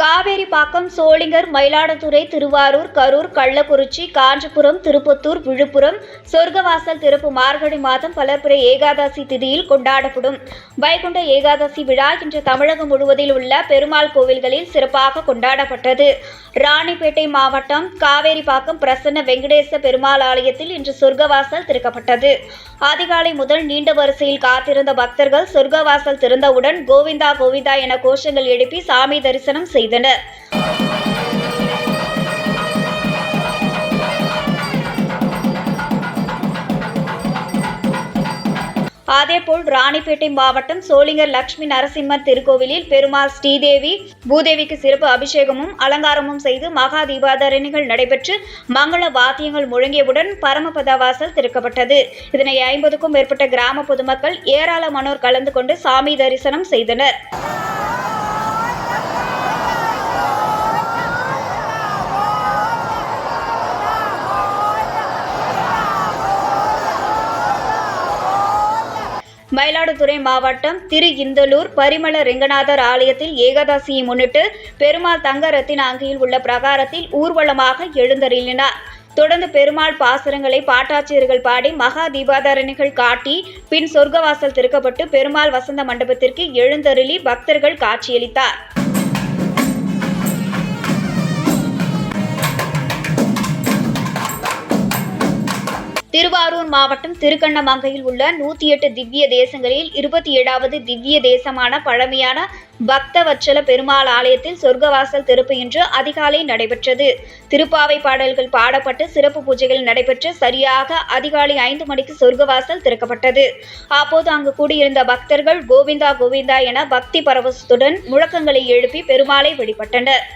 காவேரிப்பாக்கம் சோளிங்கர் மயிலாடுதுறை திருவாரூர் கரூர் கள்ளக்குறிச்சி காஞ்சிபுரம் திருப்பத்தூர் விழுப்புரம் சொர்க்கவாசல் திறப்பு மார்கழி மாதம் பலர்புரை ஏகாதசி திதியில் கொண்டாடப்படும். வைகுண்ட ஏகாதசி விழா இன்று தமிழகம் முழுவதில் உள்ள பெருமாள் கோவில்களில் சிறப்பாக கொண்டாடப்பட்டது. ராணிப்பேட்டை மாவட்டம் காவேரிப்பாக்கம் பிரசன்ன வெங்கடேச பெருமாள் ஆலயத்தில் இன்று சொர்க்கவாசல் திறக்கப்பட்டது. அதிகாலை முதல் நீண்ட வரிசையில் காத்திருந்த பக்தர்கள் சொர்க்கவாசல் திறந்தவுடன் கோவிந்தா கோவிந்தா என கோஷங்கள் எழுப்பி சாமி தரிசனம் செய்தனர். அதேபோல் ராணிப்பேட்டை மாவட்டம் சோளிங்கர் லட்சுமி நரசிம்மர் திருக்கோவிலில் பெருமாள் ஸ்ரீதேவி பூதேவிக்கு சிறப்பு அபிஷேகமும் அலங்காரமும் செய்து மகா தீபாதரணிகள் நடைபெற்று மங்கள வாத்தியங்கள் முழங்கியவுடன் பரமபத வாசல் திறக்கப்பட்டது. இதனை ஐம்பதுக்கும் மேற்பட்ட கிராம பொதுமக்கள் ஏராளமானோர் கலந்து கொண்டு சாமி தரிசனம் செய்தனர். மயிலாடுதுறை மாவட்டம் திரு இந்தலூர் பரிமள ரெங்கநாதர் ஆலயத்தில் ஏகாதசியை முன்னிட்டு பெருமாள் தங்க ரத்தின அங்கியில் உள்ள பிரகாரத்தில் ஊர்வலமாக எழுந்தருளினார். தொடர்ந்து பெருமாள் பாசுரங்களை பாட்டாச்சியர்கள் பாடி மகா தீபாதாரணிகள் காட்டி பின் சொர்க்கவாசல் திறக்கப்பட்டு பெருமாள் வசந்த மண்டபத்திற்கு எழுந்தருளி பக்தர்கள் காட்சியளித்தார். திருவாரூர் மாவட்டம் திருக்கண்ணமங்கையில் உள்ள நூத்தி எட்டு திவ்ய தேசங்களில் இருபத்தி ஏழாவது திவ்ய தேசமான பழமையான பக்தவச்சல பெருமாள் ஆலயத்தில் சொர்க்கவாசல் திறப்பு இன்று அதிகாலை நடைபெற்றது. திருப்பாவை பாடல்கள் பாடப்பட்டு சிறப்பு பூஜைகள் நடைபெற்று சரியாக அதிகாலை ஐந்து மணிக்கு சொர்க்கவாசல் திறக்கப்பட்டது. அப்போது அங்கு கூடியிருந்த பக்தர்கள் கோவிந்தா கோவிந்தா என பக்தி பரவசத்துடன் முழக்கங்களை எழுப்பி பெருமாளை வழிபட்டனர்.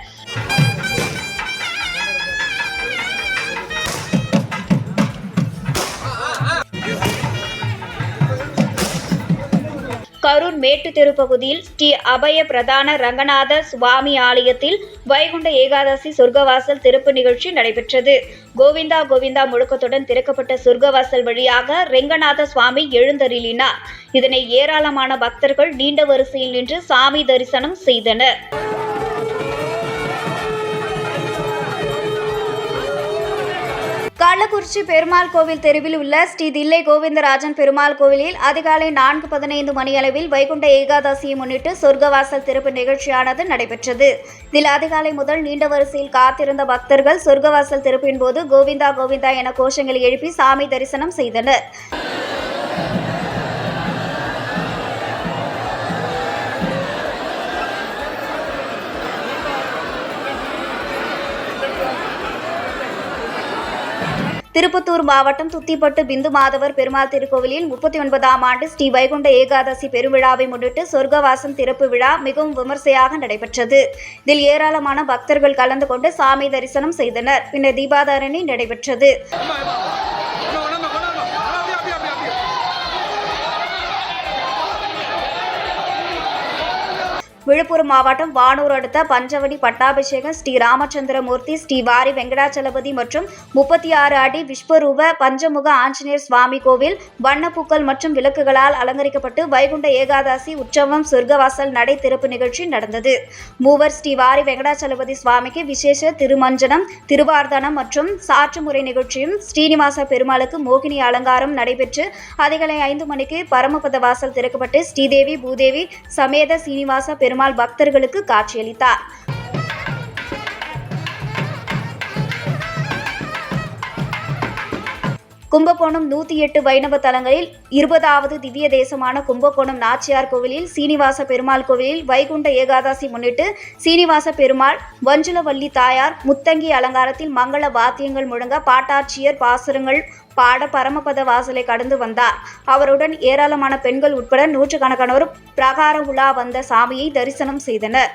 கரூர் மேட்டு தெரு பகுதியில் ஸ்ரீ அபய பிரதான ரங்கநாத சுவாமி ஆலயத்தில் வைகுண்ட ஏகாதசி சொர்க்கவாசல் திறப்பு நிகழ்ச்சி நடைபெற்றது. கோவிந்தா கோவிந்தா முழக்கத்துடன் திறக்கப்பட்ட சொர்க்கவாசல் வழியாக ரெங்கநாத சுவாமி எழுந்தருளினார். இதனை ஏராளமான பக்தர்கள் நீண்ட வரிசையில் நின்று சாமி தரிசனம் செய்தனர். கள்ளக்குறிச்சி பெருமாள் கோவில் தெருவில் உள்ள ஸ்ரீ தில்லை கோவிந்தராஜன் பெருமாள் கோவிலில் அதிகாலை நான்கு பதினைந்து மணியளவில் வைகுண்ட ஏகாதசியை முன்னிட்டு சொர்க்கவாசல் திறப்பு நிகழ்ச்சியானது நடைபெற்றது. இதில் அதிகாலை முதல் நீண்ட வரிசையில் காத்திருந்த பக்தர்கள் சொர்க்கவாசல் திறப்பின் போது கோவிந்தா கோவிந்தா என கோஷங்களை எழுப்பி சாமி தரிசனம் செய்தனர். திருப்பத்தூர் மாவட்டம் துத்திப்பட்டு பிந்து மாதவர் பெருமாள் திருக்கோவிலில் முப்பத்தி ஒன்பதாம் ஆண்டு ஸ்ரீ வைகுண்ட ஏகாதசி பெருவிழாவை முன்னிட்டு சொர்க்கவாசம் திறப்பு விழா மிகவும் விமர்சையாக நடைபெற்றது. இதில் ஏராளமான பக்தர்கள் கலந்து கொண்டு சாமி தரிசனம் செய்தனர். பின்னர் தீபாதாரணி நடைபெற்றது. விழுப்புரம் மாவட்டம் வானூர் அடுத்த பஞ்சவடி பட்டாபிஷேகம் ஸ்ரீ ராமச்சந்திரமூர்த்தி ஸ்ரீ வாரி வெங்கடாச்சலபதி மற்றும் முப்பத்தி ஆறு அடி விஸ்வரூப பஞ்சமுக ஆஞ்சநேயர் சுவாமி கோவில் வண்ணப்பூக்கள் மற்றும் விளக்குகளால் அலங்கரிக்கப்பட்டு வைகுண்ட ஏகாதசி உற்சவம் சொர்க்கவாசல் நடை திறப்பு நிகழ்ச்சி நடந்தது. மூவர் ஸ்ரீ வாரி வெங்கடாச்சலபதி சுவாமிக்கு விசேஷ திருமஞ்சனம் திருவார்த்தனம் மற்றும் சாற்றுமுறை நிகழ்ச்சியும் ஸ்ரீனிவாச பெருமாளுக்கு மோகினி அலங்காரம் நடைபெற்று அதிகாலை ஐந்து மணிக்கு பரமபத வாசல் திறக்கப்பட்டு ஸ்ரீதேவி பூதேவி சமேத சீனிவாச பெருமாள் பக்தர்களுக்கு காட்சியளித்தார். கும்பகோணம் நூற்றி எட்டு வைணவ தலங்களில் இருபதாவது திவ்ய தேசமான கும்பகோணம் நாச்சியார் கோவிலில் சீனிவாச பெருமாள் கோவிலில் வைகுண்ட ஏகாதசி முன்னிட்டு சீனிவாச பெருமாள் வஞ்சுலவல்லி தாயார் முத்தங்கி அலங்காரத்தில் மங்கள வாத்தியங்கள் முழங்க பாட்டாட்சியர் பாசுரங்கள் பாட பரமபத வாசலை கடந்து வந்தார். அவருடன் ஏராளமான பெண்கள் உட்பட நூற்றுக்கணக்கானோர் பிரகார உலா வந்த சாமியை தரிசனம் செய்தனர்.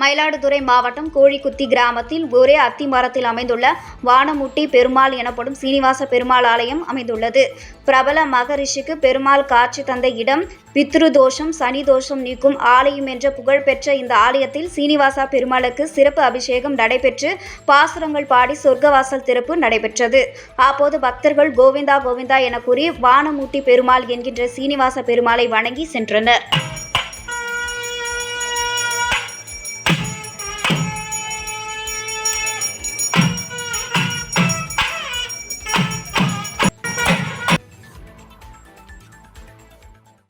மயிலாடுதுறை மாவட்டம் கோழிக்குத்தி கிராமத்தில் ஒரே அத்தி மரத்தில் அமைந்துள்ள வானமுட்டி பெருமாள் எனப்படும் சீனிவாச பெருமாள் ஆலயம் அமைந்துள்ளது. பிரபல மகரிஷிக்கு பெருமாள் காட்சி தந்த இடம் பித்ரு தோஷம் சனி தோஷம் நீக்கும் ஆலயம் என்ற புகழ்பெற்ற இந்த ஆலயத்தில் சீனிவாசா பெருமாளுக்கு சிறப்பு அபிஷேகம் நடைபெற்று பாசுரங்கள் பாடி சொர்க்கவாசல் திறப்பு நடைபெற்றது. அப்போது பக்தர்கள் கோவிந்தா கோவிந்தா என கூறி வானமுட்டி பெருமாள் என்கின்ற சீனிவாச பெருமாளை வணங்கி சென்றனர்.